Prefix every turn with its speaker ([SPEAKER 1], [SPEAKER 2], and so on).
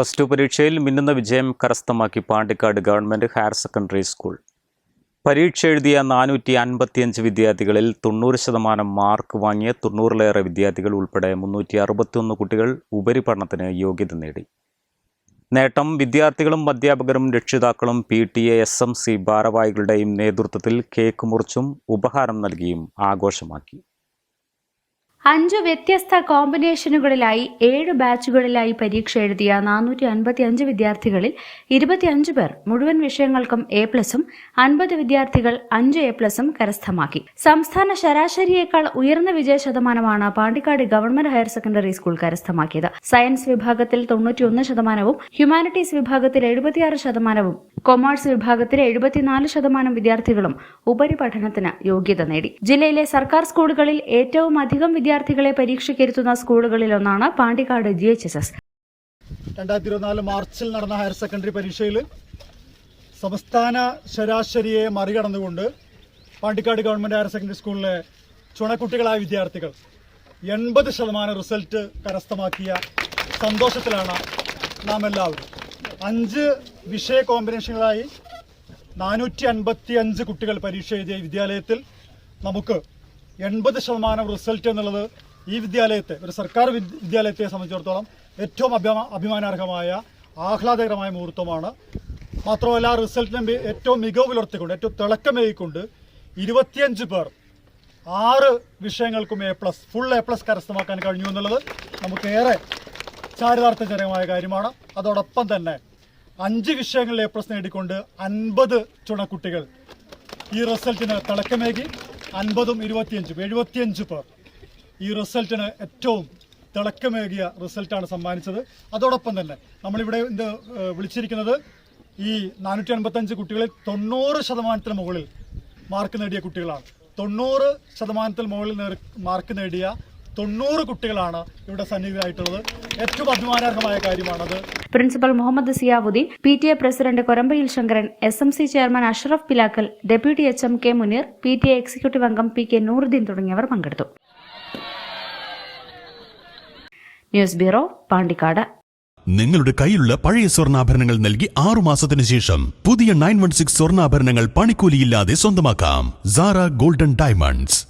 [SPEAKER 1] Plus two പരീക്ഷയിൽ മിന്നുന്ന വിജയം കരസ്ഥമാക്കി Pandikkad government higher secondary school. പരീക്ഷ എഴുതിയ നാനൂറ്റി അൻപത്തിയഞ്ച് വിദ്യാർത്ഥികളിൽ തൊണ്ണൂറ് ശതമാനം മാർക്ക് വാങ്ങിയ തൊണ്ണൂറിലേറെ വിദ്യാർത്ഥികൾ ഉൾപ്പെടെ മുന്നൂറ്റി അറുപത്തിയൊന്ന് കുട്ടികൾ ഉപരിപഠനത്തിന് യോഗ്യത നേടി. നേട്ടം വിദ്യാർത്ഥികളും അധ്യാപകരും രക്ഷിതാക്കളും P T A S M C ഭാരവാഹികളുടെയും നേതൃത്വത്തിൽ കേക്ക് മുറിച്ചും ഉപഹാരം നൽകിയും ആഘോഷമാക്കി.
[SPEAKER 2] അഞ്ചു വ്യത്യസ്ത കോമ്പിനേഷനുകളിലായി ഏഴ് ബാച്ചുകളിലായി പരീക്ഷ എഴുതിയ നാനൂറ്റി അൻപത്തി അഞ്ച് വിദ്യാർത്ഥികളിൽ ഇരുപത്തിയഞ്ച് പേർ മുഴുവൻ വിഷയങ്ങൾക്കും എ പ്ലസും അൻപത് വിദ്യാർത്ഥികൾ അഞ്ച് എ പ്ലസും കരസ്ഥമാക്കി. സംസ്ഥാന ശരാശരിയേക്കാൾ ഉയർന്ന വിജയ ശതമാനമാണ് Pandikkad government higher secondary school കരസ്ഥമാക്കിയത്. സയൻസ് വിഭാഗത്തിൽ തൊണ്ണൂറ്റിയൊന്ന് ശതമാനവും ഹ്യൂമാനിറ്റീസ് വിഭാഗത്തിൽ എഴുപത്തിയാറ് ശതമാനവും കൊമേഴ്സ് വിഭാഗത്തിൽ എഴുപത്തിനാല് ശതമാനം വിദ്യാർത്ഥികളും ഉപരിപഠനത്തിന് യോഗ്യത നേടി. ജില്ലയിലെ സർക്കാർ സ്കൂളുകളിൽ ഏറ്റവും അധികം വിദ്യാർത്ഥികളെ പരീക്ഷയ്ക്കിരുത്തുന്ന സ്കൂളുകളിലൊന്നാണ് Pandikkad G H S S
[SPEAKER 3] രണ്ടായിരത്തി ഇരുപത്തിനാല് മാർച്ചിൽ നടന്ന ഹയർ സെക്കൻഡറി പരീക്ഷയിൽ സംസ്ഥാന ശരാശരിയെ മറികടന്നുകൊണ്ട് പാണ്ടിക്കാട് ഗവൺമെന്റ് ഹയർ സെക്കൻഡറി സ്കൂളിലെ ചുണക്കുട്ടികളായ വിദ്യാർത്ഥികൾ എൺപത് ശതമാനം റിസൾട്ട് കരസ്ഥമാക്കിയ സന്തോഷത്തിലാണ് നാം എല്ലാവരും. അഞ്ച് വിഷയ കോമ്പിനേഷനുകളായി നാനൂറ്റി അൻപത്തി അഞ്ച് കുട്ടികൾ പരീക്ഷ എഴുതിയ വിദ്യാലയത്തിൽ നമുക്ക് എൺപത് ശതമാനം റിസൾട്ട് എന്നുള്ളത് ഈ വിദ്യാലയത്തെ ഒരു സർക്കാർ വിദ്യാലയത്തെ സംബന്ധിച്ചിടത്തോളം ഏറ്റവും അഭിമാ അഭിമാനാർഹമായ ആഹ്ലാദകരമായ മുഹൂർത്തമാണ്. മാത്രമല്ല റിസൾട്ടിനെ ഏറ്റവും മികവ് പുലർത്തിക്കൊണ്ട് ഏറ്റവും തിളക്കമേകിക്കൊണ്ട് ഇരുപത്തിയഞ്ച് പേർ ആറ് വിഷയങ്ങൾക്കും A plus full A plus കരസ്ഥമാക്കാൻ കഴിഞ്ഞു എന്നുള്ളത് നമുക്കേറെ ചാരിതാർത്ഥജനകമായ കാര്യമാണ്. അതോടൊപ്പം തന്നെ അഞ്ച് വിഷയങ്ങളിൽ എ പ്ലസ് നേടിക്കൊണ്ട് അൻപത് ചുണക്കുട്ടികൾ ഈ റിസൾട്ടിന് തിളക്കമേകി. അൻപതും ഇരുപത്തിയഞ്ചും എഴുപത്തിയഞ്ച് പേർ. ഈ റിസൾട്ടിന് ഏറ്റവും തിളക്കമേകിയ റിസൾട്ടാണ് സമ്മാനിച്ചത്. അതോടൊപ്പം തന്നെ നമ്മളിവിടെ ഇത് വിളിച്ചിരിക്കുന്നത് ഈ നാനൂറ്റി അൻപത്തഞ്ച് കുട്ടികളിൽ തൊണ്ണൂറ് ശതമാനത്തിന് മുകളിൽ മാർക്ക് നേടിയ കുട്ടികളാണ്. തൊണ്ണൂറ് ശതമാനത്തിൽ മുകളിൽ മാർക്ക് നേടിയ തൊണ്ണൂറ് കുട്ടികളാണ് ഇവിടെ സന്നിഹിതരായിട്ടുള്ളത്. ഏറ്റവും അഭിമാനാർഹമായ കാര്യമാണത്.
[SPEAKER 2] Principal Muhammad Ziyauddin P T A president Korambayil Shankaran S M C chairman Ashraf Pilakkal deputy H M K Muneer P T A executive അംഗം പി കെ നൂറുദ്ദീൻ തുടങ്ങിയവർ പങ്കെടുത്തു. News bureau Pandikkad.
[SPEAKER 4] നിങ്ങളുടെ കയ്യിലുള്ള പഴയ സ്വർണാഭരണങ്ങൾ നൽകി ആറു മാസത്തിന് ശേഷം പുതിയ നയൻ വൺ സിക്സ് സ്വർണാഭരണങ്ങൾ പണിക്കൂലിയില്ലാതെ സ്വന്തമാക്കാം. Sara golden diamonds.